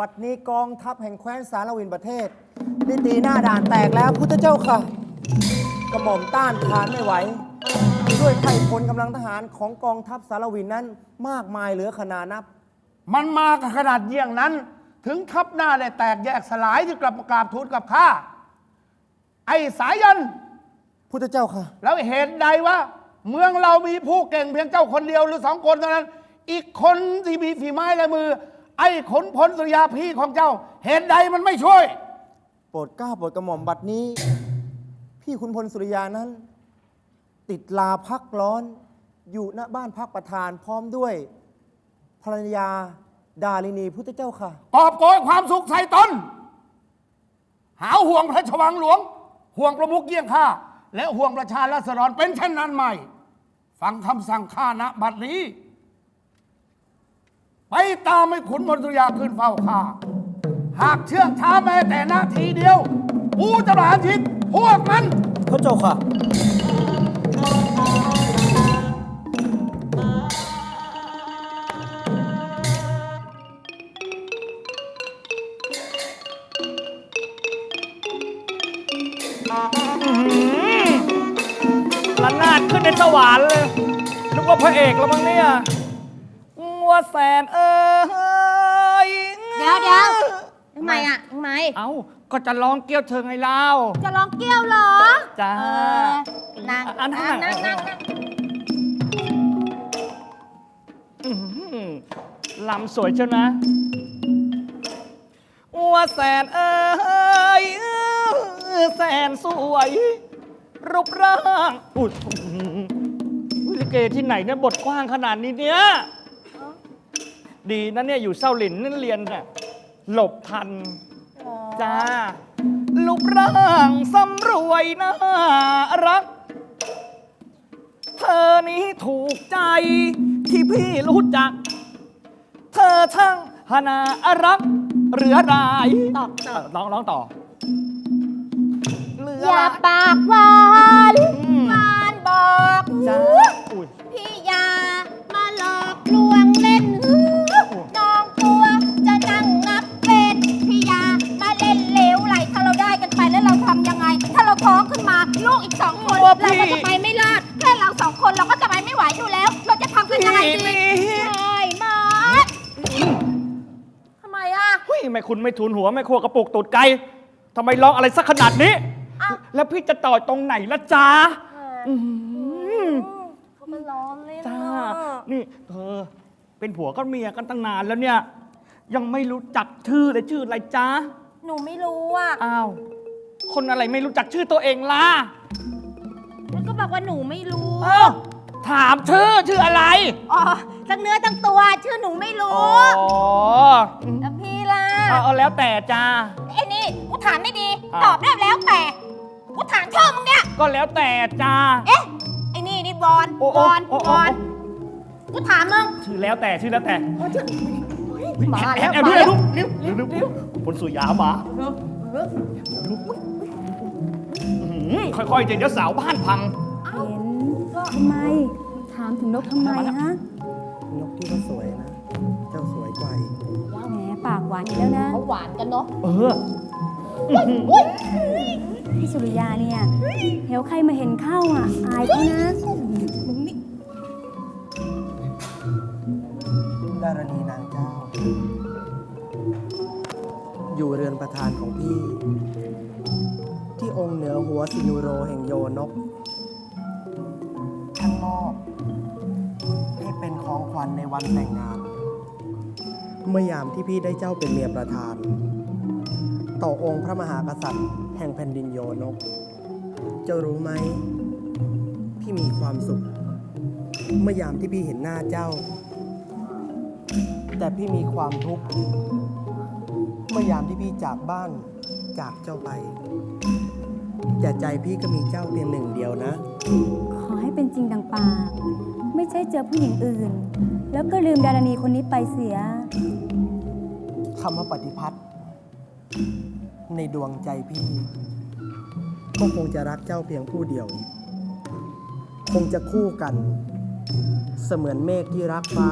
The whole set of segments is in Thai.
บัดนี้กองทัพแห่งแคว้นสารวินประเทศได้ตีหน้าด่านแตกแล้วพุทธเจ้าค่ะ กระหม่อมต้านทานไม่ไหว ด้วยไพพลกำลังทหารของกองทัพสารวินนั้น มากมายเหลือขนานับ มันมากันขนาดเยี่ยงนั้น ถึงทับหน้าได้แตกแยกสลายที่กลับมากราบทูลกับข้า ไอ้สายัน พุทธเจ้าค่ะ แล้วเหตุใดวะเมืองเรามีผู้เก่งเพียงเจ้าคนเดียวหรือสองคนเท่านั้น อีกคนที่มีฝีไม้ลายมือ ไอ้ขนพลสุริยาพี่ของเจ้า เหตุใดมันไม่ช่วย โปรดเกล้าโปรดกระหม่อมบัดนี้ พี่คุณพลสุริยานั้น ติดลาพักร้อนอยู่ณบ้านพักประธานพร้อมด้วยภรรยาดาลินีพุทธเจ้าค่ะ กอบโกยความสุขใส่ตน หาห่วงพระชวังหลวง ห่วงประมุขเยี่ยงข้า และห่วงประชาราษฎรเป็นเช่นนั้นไหมฟังคำสั่งข้านะบัดนี้ ไปตามให้ขุนมนตรียาขึ้นเฝ้าข้า หากเชื่องช้าแม้แต่นาทีเดียวกูจะประหารชีวิตพวกนั้นพระเจ้าค่ะ ระนาดขึ้นในสวรรค์เลยนึกว่าพระเอกแล้วมั้งเนี่ยงั วแสนเอ้ยเดี๋ยวเดี๋ยวทำไมอะทำไม เอ้าก็จะร้องเกี้ยวเธอไงเล่าจะร้องเกี้ยวเหรอจ้า เออนั่งอะนั่ง นั่งนั่งอื้อหือลำสวยเชียวนะงัวแสนเอ้ยแสนสวย รูปร่าง อุ้ยอุ๊ยลิเกที่ไหนเนี่ยบทกว้างขนาดนี้เนี่ย ดีนะเนี่ยอยู่เศร้าหลินนั่นเรียนน่ะหลบทัน จ้ารูปร่างสำรวยน่ารัก เธอนี้ถูกใจที่พี่รู้จัก เธอช่างหนารักเหลือรายตอบตอบร้องร้องต่อเหลืออย่ารายปากหวานอืมหวานบอก จ้าอุ้ย พี่อยามาหลอกลวง ท้องขึ้นมาลูกอีกสองคนเราก็จะไปไม่รอดแค่เราสองคนเราก็จะไปไม่ไหวอยู่แล้ว เราจะทำกันยังไงดีใช่มาทำไมอะเฮ้ยไม่คุณไม่ทุนหัวไม่โคกระปุกตูดไก่ทำไมร้องอะไรสักขนาดนี้ อ้าวแล้วพี่จะต่อตรงไหนละจ้าอื้อหือเขามาล้อเล่นจ้าอะนี่เธอเป็นผัวก็เมียกันตั้งนานแล้วเนี่ย ยังไม่รู้จักชื่อเลยชื่ออะไรจ้าหนูไม่รู้อะ อ้าว คนอะไรไม่รู้จักชื่อตัวเองล่ะแล้วก็บอกว่าหนูไม่รู้อ้าวถามชื่อชื่ออะไร อ๋อ ทั้งเนื้อทั้งตัว ชื่อหนูไม่รู้อ๋อแล้วพี่ล่ะ เอาเอาแล้วแต่จ้า ไอ้นี่ กูถามไม่ดี อะ ตอบได้แล้วแต่ กูถามชื่อมึงเนี่ย ก็แล้วแต่จ้า เอ๊ะ ไอ้นี่นี่บอลโอ้บโอ้อลโอ้บโอ้อลกูถามมึงชื่อแล้วแต่ชื่อแล้วแต่มาแล้วแอบมาดูแอแล้บวดูเร็วเร็วเร็วเร็วคนสุยามาอื้อ หือค่อยๆเดี๋ยวสาวบ้านพัง เห็นทำไม ถามถึงนกทำไมฮะนกที่ก็สวยนะ เจ้าสวยกว่าอีกแหมปากหวานอีกแล้วนะเขาหวานกันเนาะเออพี่สุริยาเนี่ยเดี๋ยวใครมาเห็นเข้าอะ อายเขานะดารณีนางเจ้า อยู่เรือนประธานของพี่ ที่องค์เหนือหัวสิยูโรแห่งโยนก ท่านมอบให้เป็นของขวัญในวันแต่งงาน เมื่อยามที่พี่ได้เจ้าเป็นเมียประธาน ต่อองค์พระมหากษัตริย์ แห่งแผ่นดินโยนก เจ้ารู้ไหม พี่มีความสุข เมื่อยามที่พี่เห็นหน้าเจ้า แต่พี่มีความทุกข์เมื่อยามที่พี่จากบ้านจากเจ้าไป แต่ใจพี่ก็มีเจ้าเพียงหนึ่งเดียวนะ ขอให้เป็นจริงดังปาก ไม่ใช่เจอผู้หญิงอื่น แล้วก็ลืมดารณีคนนี้ไปเสีย คำว่าปฏิพัทธ์ในดวงใจพี่ ก็คงจะรักเจ้าเพียงผู้เดียว คงจะคู่กัน เสมือนเมฆที่รักฟ้า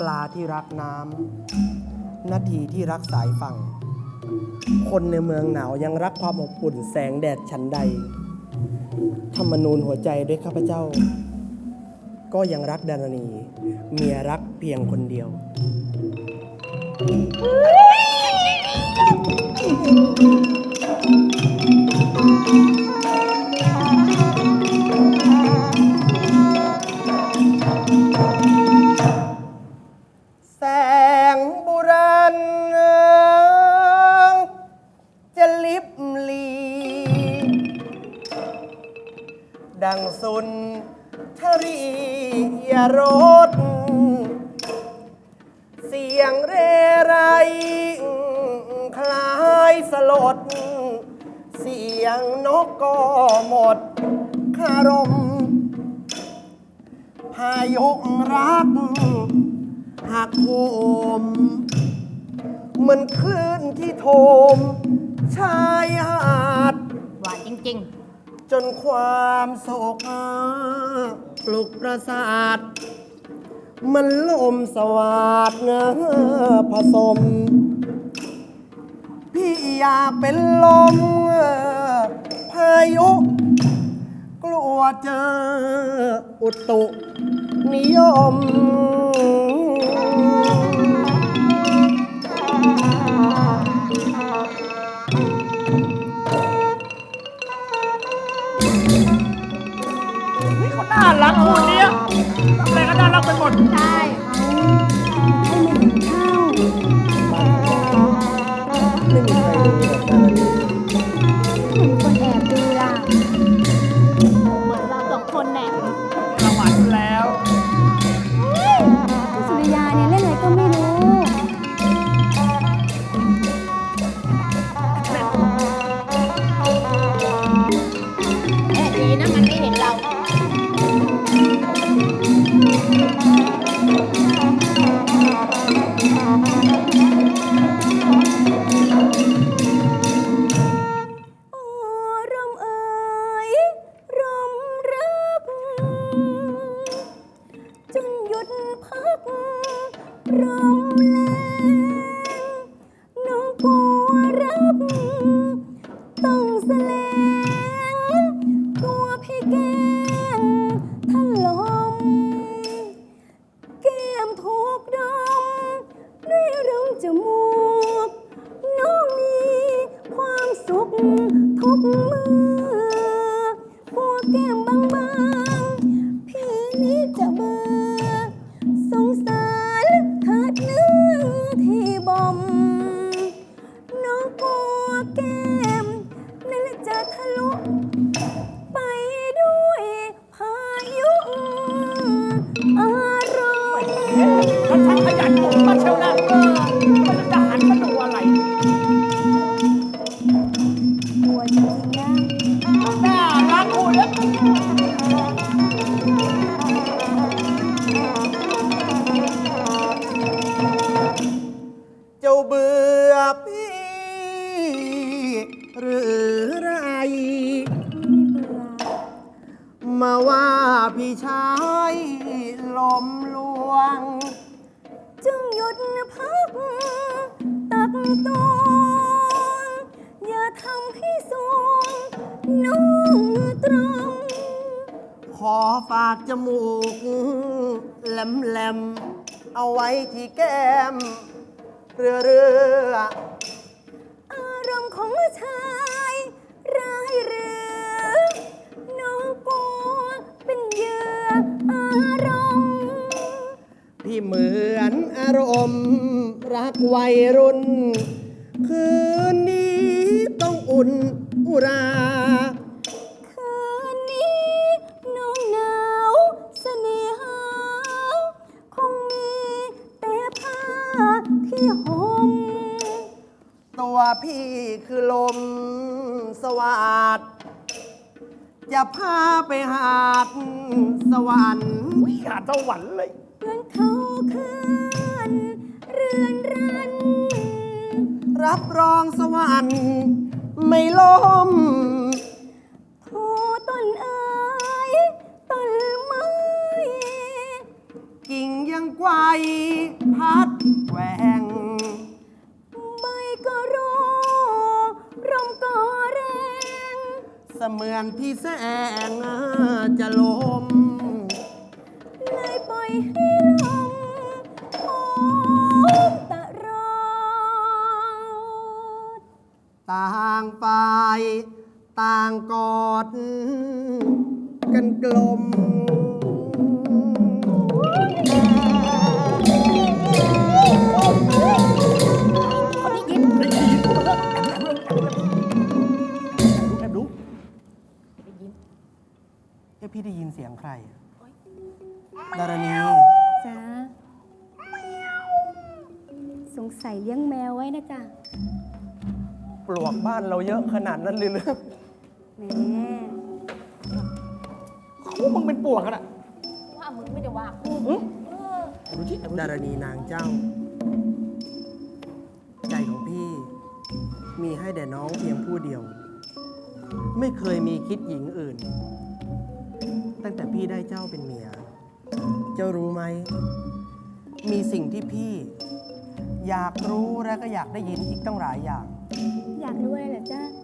ปลาที่รักน้ำนาทีที่รักสายฝั่ง คนในเมืองหนาวยังรักความอบอุ่นแสงแดดฉันใด ธรรมนูญหัวใจด้วยข้าพเจ้า ก็ยังรักดารณี เมียรักเพียงคนเดียวแส คลื่นที่โทมชายหาด หวานจริง จนความโศกปลุกประสาท มันลมสวาดเงอผสม พี่อยากเป็นลมพายุ กลัวเจออุตุ นิยมนี่ เขาน่ารักคู่เนี้ยทำอะไรก็น่ารักไปหมด ใช่ วง จึงหยุดพัก ตักตวงอย่าทำให้สวงน้องตรง ขอฝากจมูกแหลมแหลมๆเอาไว้ที่แก้ม เรือเรือ อารมณ์ของช พี่เหมือนอารมณ์รักวัยรุ่น คืนนี้ต้องอุ่นอุรา คืนนี้น้องหนาวเสน่หา คงมีแต่ผ้าที่ห่มตัวพี่คือลมสวัสดจะพาไปหาดสวรรค์หารสวรรค์เลย รับรองสวรรค์ไม่ล้มโอ้ต้นเอ้ยต้นไม้กิ่งยังไกวพัดแหวงใบก็รู้ร่มก็แรง เสมือนที่แสงจะล้ม อดกันกลมเขาได้ยินแอบดูเอ้พี่ได้ยินเสียงใครอะดารณีจ้าสงสัยเลี้ยงแมวไว้นะจ๊ะ ปลวกบ้านเราเยอะขนาดนั้นเลยเหรือ แหมคู่มึงเป็นปวกกันอะว่ามึงไม่ได้ว่ากูดูที่แอบดูดารณีนางเจ้า ใจของพี่ มีให้แด่น้องเพียงผู้เดียว ไม่เคยมีคิดหญิงอื่น ตั้งแต่พี่ได้เจ้าเป็นเมีย เจ้ารู้ไหม มีสิ่งที่พี่ อยากรู้และก็อยากได้ยินอีกตั้งหลายอย่าง อยากรู้อะไรเหรอจ๊ะคือ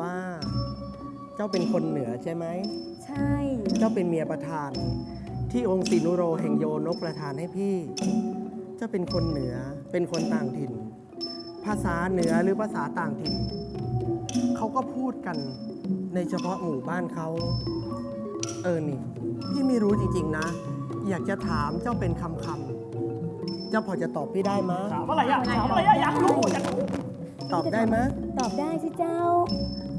ว่า เจ้าเป็นคนเหนือใช่ไหม ใช่ เจ้าเป็นเมียประธาน ที่องค์ศินุโรแห่งโยนกประธานให้พี่ เจ้าเป็นคนเหนือเป็นคนต่างถิ่น ภาษาเหนือหรือภาษาต่างถิ่น เขาก็พูดกันในเฉพาะหมู่บ้านเขา เออนี่ พี่ไม่รู้จริงๆนะ อยากจะถามเจ้าเป็นคำคำๆเจ้าพอจะตอบพี่ได้มะถามอะไรอะถามอะไรอะอยากรู้อยากรู้ตอบได้มะตอบได้สิเจ้า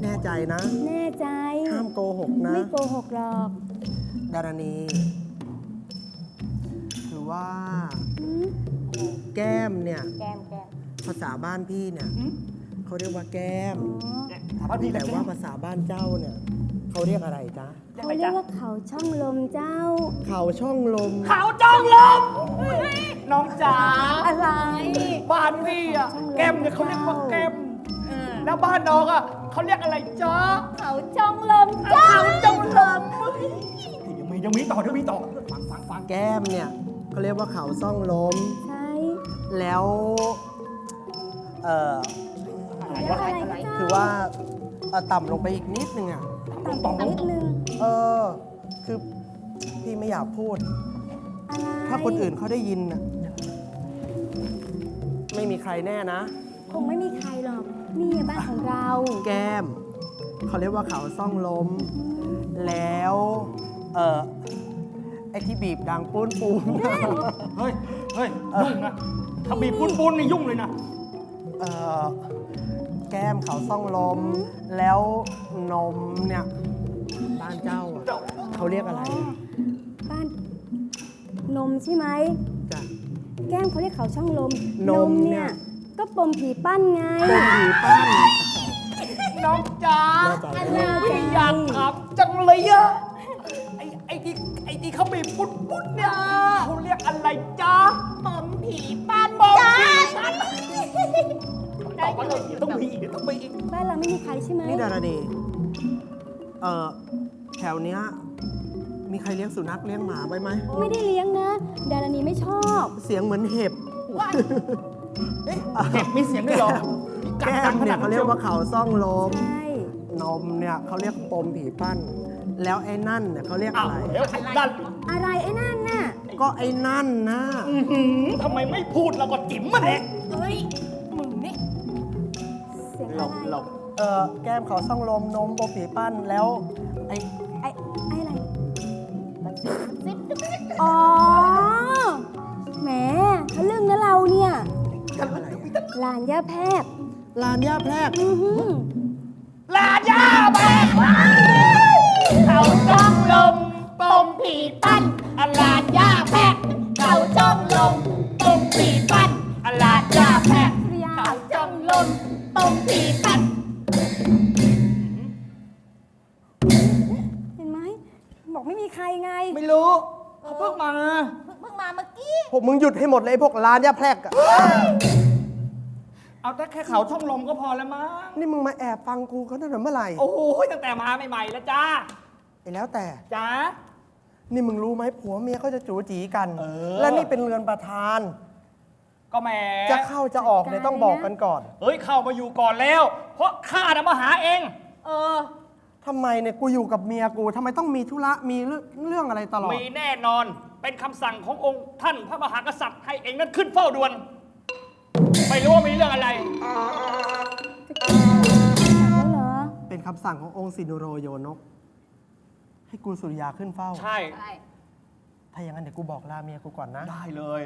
แน่ใจนะ แน่ใจ ห้ามโกหกนะ ไม่โกหกหรอกดารณีคือว่า หืมแก้มเนี่ย แก้มแก้มภาษาบ้านพี่เนี่ยเขาเรียกว่าแก้ม อ๋อถามว่าพี่แต่แต่ว่าว่าภาษาบ้านเจ้าเนี่ยเขาเรียกอะไรจ๊ะเขาเรียกว่าเขาช่องลมเจ้า เขาช่องลม ขาวจ้องลมน้องจ๋าอะไร บ้านพี่อะแก้มเนี่ยเขาเรียกว่าแก้มแล้วบ้านน้องอะ เขาเรียกอะไรจ๊ะเขาจ้องลมจ้าขาวจ้องลมยังมียังมีต่อยังมีต่อฟังฟังฟังแก้มเนี่ยเขาเรียกว่าเขาซ่องลมใช่แล้ว เอ่อ อะไรเรียกวะอะไรนะเจ้าคือว่าเอ่อต่ำลงไปอีกนิดนึงอะ ต่ำนิดนึงเออ คือพี่ไม่อยากพูดอะไรถ้าคนอื่นเขาได้ยินน่ะไม่มีใครแน่นะ คงไม่มีใครหรอก นี่บ้านของเรา แก้ม เขาเรียกว่าเขาซ่องลมแล้วเออไอที่บีบดังปูนปูน เฮ้ย เฮ้ย ยุ่งนะ ถ้าบีบปุ้นปุ้นนี่ยุ่งเลยนะ เออแก้มเขาซ่องลมแล้วนมเนี่ยบ้านเจ้าอะเขาเรียกอะไรบ้านนมใช่ไหม จ้ะ แก้มเขาเรียกเขาช่องลมนมเนี่เนี่ยย ก็ปมผีปั้นไงเป็นผีปั้นน้องจ๋าแน่ใจนะพี่อยากถามจังเลยอะไอ้ไอ้ที่ไอ้ที่เขาบีบปุ้นปุ้นเนี่ยเขาเรียกอะไรจ๊ะหม่อมผีปั้นบอกจ้าพี่ตอบมาเลยต้องมีอีกต้องมีอีกบ้านเราไม่มีใครใช่ไหมนี่ดารณีเออแถวเนี้ยมีใครเลี้ยงสุนัขเลี้ยงหมาไว้ไหมไม่ได้เลี้ยงนะ ดารณีไม่ชอบ เสียงเหมือนเห็บ เอ๊ะเห็บมีเสียงด้วยเหรอแก้มเนี่ยเขาเรียกว่าเขาซ่องลมใช่นมเนี่ยเขาเรียกปมผีปั้น แล้วไอ้นั่นเนี่ยเขาเรียกอ้าวอะไรเดี๋ยวไอ้ดันอะไรไอ้นั่นน่ะก็ไอ้นั่นนะ อื้อหือทำไมไม่พูดแล้วก็จิ๋มมาเนี่ยเฮ้ยมึงนี่เสียงหลอะไรบหลบเออแก้มเขาซ่องลมนมปมผีปั้นแล้วไอ้ไอ้ไอ้อะไรซิปซิปอ๋อ ลานย่าแพรกลานย่าแพรกอือหือลาย่าแบกเขาจ้องลมปมผีปั้นอลาดย่าแพะเขาจ้องลมปมผีปั้นอลาดย่าแพะเขาจ้องลมปมผีปั้นเห็นไหมบอกไม่มีใครไงไม่รู้เขาเพิ่งมา เพิ่งเพิ่งมาเมื่อกี้ พวกมึงหยุดให้หมดเลยไอ้พวกลานย่าแพรกอะ เอาแต่แค่เขาช่องลมก็พอแล้วมั้ง นี่มึงมาแอบฟังกูเขาตั้งแต่เมื่อไหร่โอ้โหตั้งแต่มาใหม่ๆแล้วจ้าไอ้แล้วแต่ จ้า นี่มึงรู้ไหมผัวเมียเขาจะจูจีกัน เออ และนี่เป็นเรือนประธาน ก็แหมจะเข้าจะออกเนี่ยต้องบอกกันก่อนเฮ้ยเข้ามาอยู่ก่อนแล้ว เพราะข้าน่ะมาหาเอง เออ ทำไมเนี่ยกูอยู่กับเมียกูทำไมต้องมีธุระมีเรื่องเรื่องอะไรตลอด มีแน่นอนเป็นคำสั่งขององค์ท่านพระมหากษัตริย์ให้เองนั้นขึ้นเฝ้าด่วน ไม่รู้ว่ามีเรื่องอะไร แล้วเหรอ เป็นคำสั่งขององค์สินุโรโยนก ให้กูสุริยาขึ้นเฝ้า ใช่ ใช่ถ้าอย่างนั้นเดี๋ยวกูบอกลาเมียกูก่อนนะได้เลย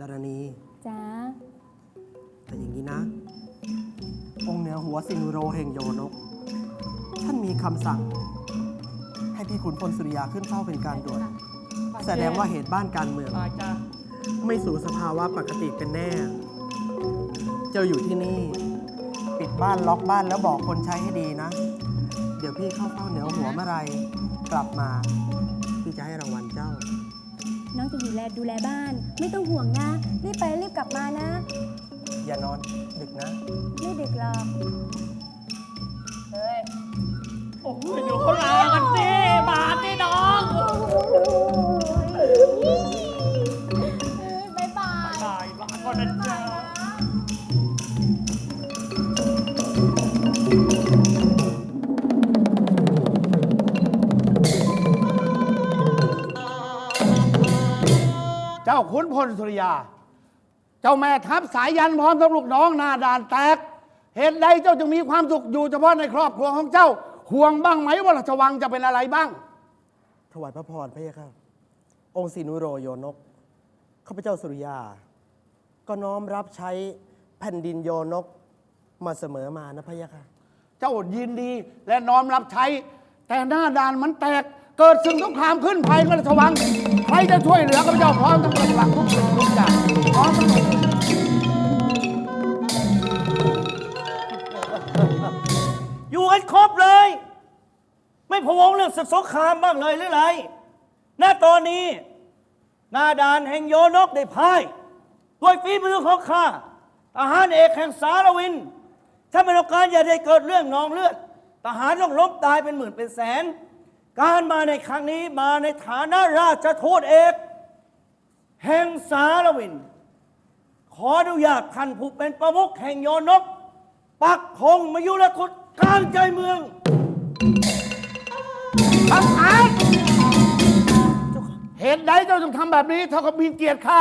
ดารณี จ้าแต่อย่างนี้นะ องค์เหนือหัวสินุโรแห่งโยนก ท่านมีคำสั่ง ให้พี่ขุนพลสุริยาขึ้นเฝ้าเป็นการด่วน แสดงว่าเหตุบ้านการเมืองมาจ้า ไม่สู่สภาวะปกติเป็นแน่ เจ้าอยู่ที่นี่ ปิดบ้านล็อกบ้านแล้วบอกคนใช้ให้ดีนะ เดี๋ยวพี่เข้าเฝ้าเหนือหัวเมื่อไหรกลับมา พี่จะให้รางวัลเจ้า น้องจะอยู่แลดูแลบ้าน ไม่ต้องห่วงนะ รีบไปรีบกลับมานะ อย่านอนดึกนะ ไม่ดึกหรอก ขุนพลสุริยา เจ้าแม่ทัพสายยันพร้อมทั้งลูกน้องหน้าด่านแตก เหตุใดเจ้าจึงมีความสุขอยู่เฉพาะในครอบครัวของเจ้า ห่วงบ้างไหมว่าราชวังจะเป็นอะไรบ้าง ถวายพระพรพระเยาค่ะ องค์สินุโรโยนก ข้าพเจ้าสุริยา ก็น้อมรับใช้แผ่นดินโยนกมาเสมอมานะพระเยาค่ะ เจ้ายินดีและน้อมรับใช้ แต่หน้าด่านมันแตก เกิดศึกสงครามขึ้นภายในราชวัง ใครจะช่วยเหลือข้าพเจ้าพร้อมทั้งกำลังทุกสิ่งทุกอย่างพร้อมทั้งหมดอยู่กันครบเลย ไม่พะวงเรื่องศึกสงครามบ้างเลยหรือไรณตอนนี้หนาดานแห่งโยนกได้พ่ายด้วยฝีมือของข้าทหารเอกแห่งสารวิน ถ้าไม่ต้อการอย่าได้เกิดเรื่องนองเลือดทหารต้องล้มตายเป็นหมื่นเป็นแสน การมาในครั้งนี้มาในฐานะราชทูตเอกแห่งสารวิน ขออนุญาตท่านผู้เป็นประมุขแห่งโยนก ปักธงมายุรคุดกลางใจเมืองทหารเหตุใดเจ้าจึงทำแบบนี้เท่ากับมีเกียรติข้า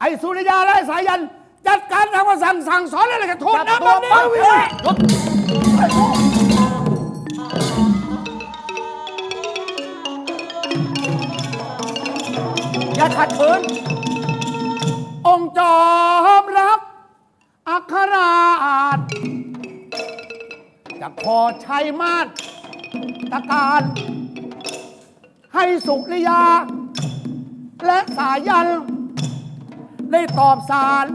ไอ้สุริยาและไอ้สายัน จัดการทางว่าสั่งสั่งสอนอะไรกับทูตนะแบบนี้ ขัดขืนองค์จอมรับอัคราชจะขอใช้มาตรตการ ให้สุริยา และสายัน ได้ตอบสาร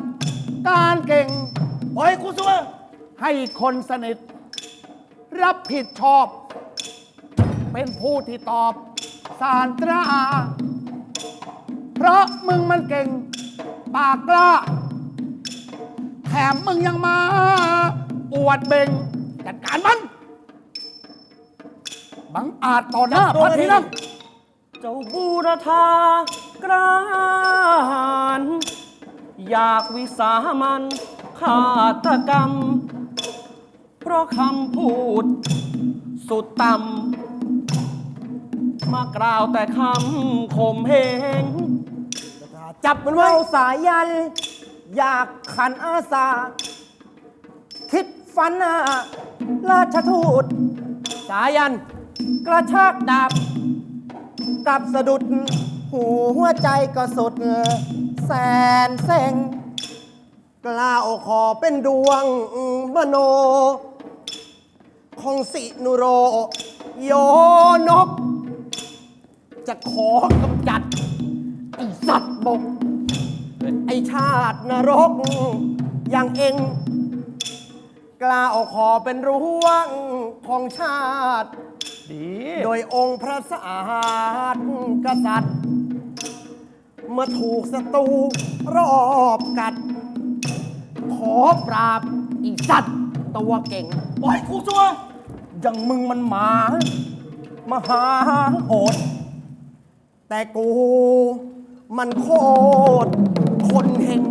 การเก่ง ปล่อยกูสัวให้คนสนิท รับผิดชอบ เป็นผู้ที่ตอบสารตรา เพราะมึงมันเก่ง ปากกล้า แถมมึงยังมา อวดเบ่งจัดการมัน บังอาจต่อหน้าพระที่นั่ง เจ้าบูรธากรานอยากวิสามันฆาตกรรม เพราะคำพูด สุดต่ำมากล่าวแต่คำข่มเหง จับมันไว้สายยัน อยากขันอาสา คิดฟันหน้าราชทูต สายัน กระชากดาบกลับสะดุด หูหัวใจก็สุด แสนเซ็ง กล้าวขอเป็นดวงมโน ของสินุโร โยนก จะขอกำจัดไอสัตว์บก ไอชาตินรก อย่างเองกล้าเอาขอเป็นร่วงของชาติ ดี โดยองค์พระสาสกษัตริย์ เมื่อถูกศัตรูรอบกัด ขอปราบอีสัตว์ตัวเก่งปล่อยกูสัวอย่างมึงมันหมา มหาโหดแต่กู มันโคตรคนเฮง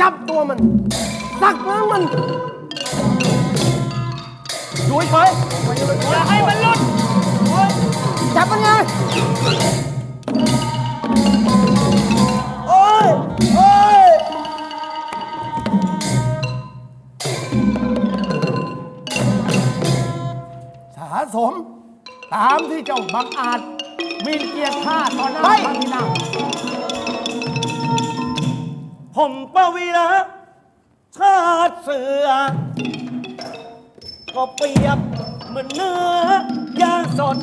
จับตัวมันสักน้ำมันอยู่เฉยอย่าให้มันหลุดจับมันไงโอ้ยโอ้ยสาสม ตามที่เจ้าบังอาจ มีเกียรติข้าต่อหน้าไปพระที่นั่งผมปวีระชาติเสือ ก็เปรียบเหมือนเนื้อย่างสด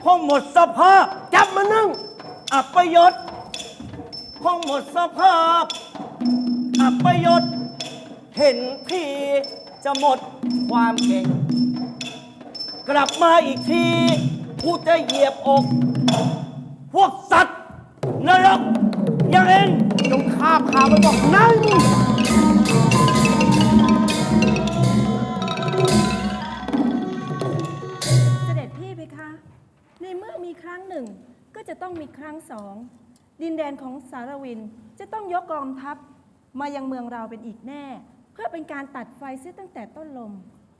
พอหมดสภาพจับมันนึ่ง อัปยศพอหมดสภาพ อัปยศ เห็นทีจะหมดความเก่ง กลับมาอีกที กูจะเหยียบอก พวกสัตว์นรกอย่างเองจงคาบขามันบอกนั่งเสด็จพี่เพคะ ในเมื่อมีครั้งหนึ่งก็จะต้องมีครั้งสอง ดินแดนของสารวินจะต้องยกกองทัพมายังเมืองเราเป็นอีกแน่ เพื่อเป็นการตัดไฟเสียตั้งแต่ต้นลม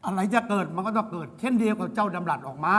อะไรจะเกิดมันก็ต้องเกิด เช่นเดียวกับเจ้าดำรัสออกมา